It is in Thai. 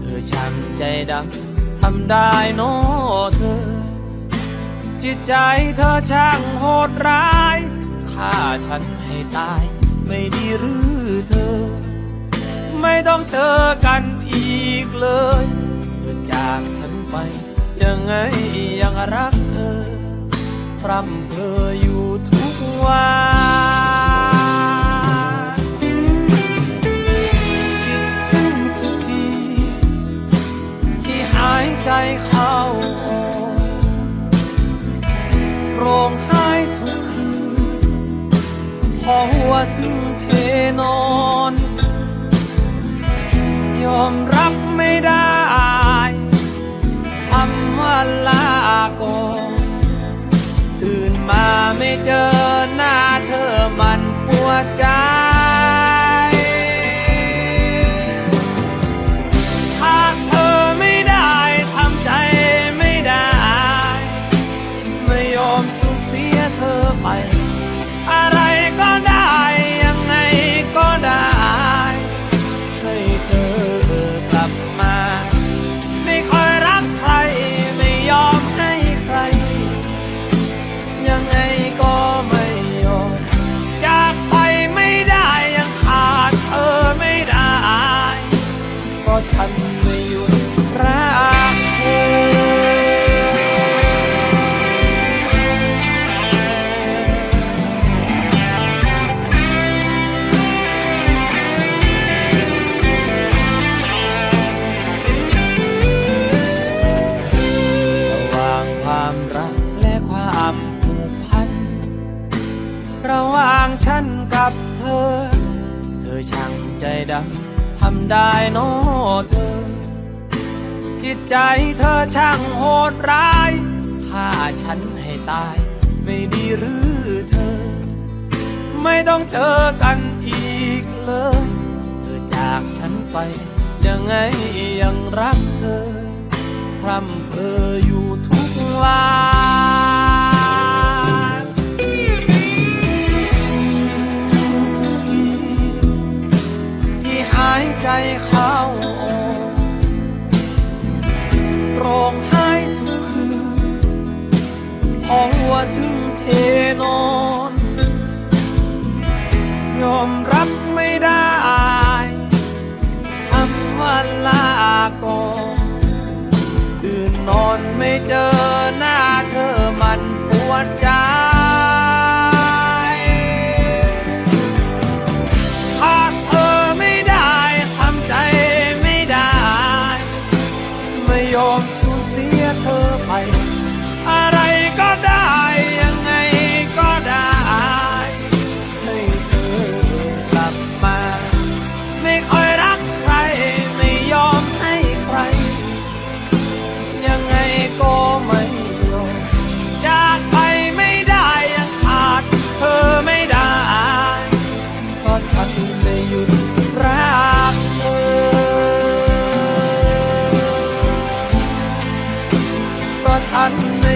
ธอช่างใจดำทำได้โนเธอ จิตใจเธอช่างโหดร้ายฆ่าฉันให้ตาย ไม่ดีหรือเธอ ไม่ต้องเจอกันอีกเลยเธอจากฉันไป ยังไงยังรักเธอ พร่ำเพออยู่ทุกวัน อหัวถึงเทนอน ยอมรับไม่ได้คำว่าลาก่อนตื่นมาไม่เจอหน้าเธอมันปวดใจ ฉันไม่หยุดรักเธอระหว่างความรักและความผูกพัน ระหว่างฉันกับเธอ เธอช่างใจดำำได้โนเธอ จิตใจเธอช่างโหดร้ายฆ่าฉันให้ตาย ไม่ดีหรือเธอ ไม่ต้องเจอกันอีกเลย เธอจากฉันไป ยังไงยังรักเธอพร่ำเพออยู่ายใจเข้าออกร้องไห้ทุกคืนขอหัวถึงเทนอน was hot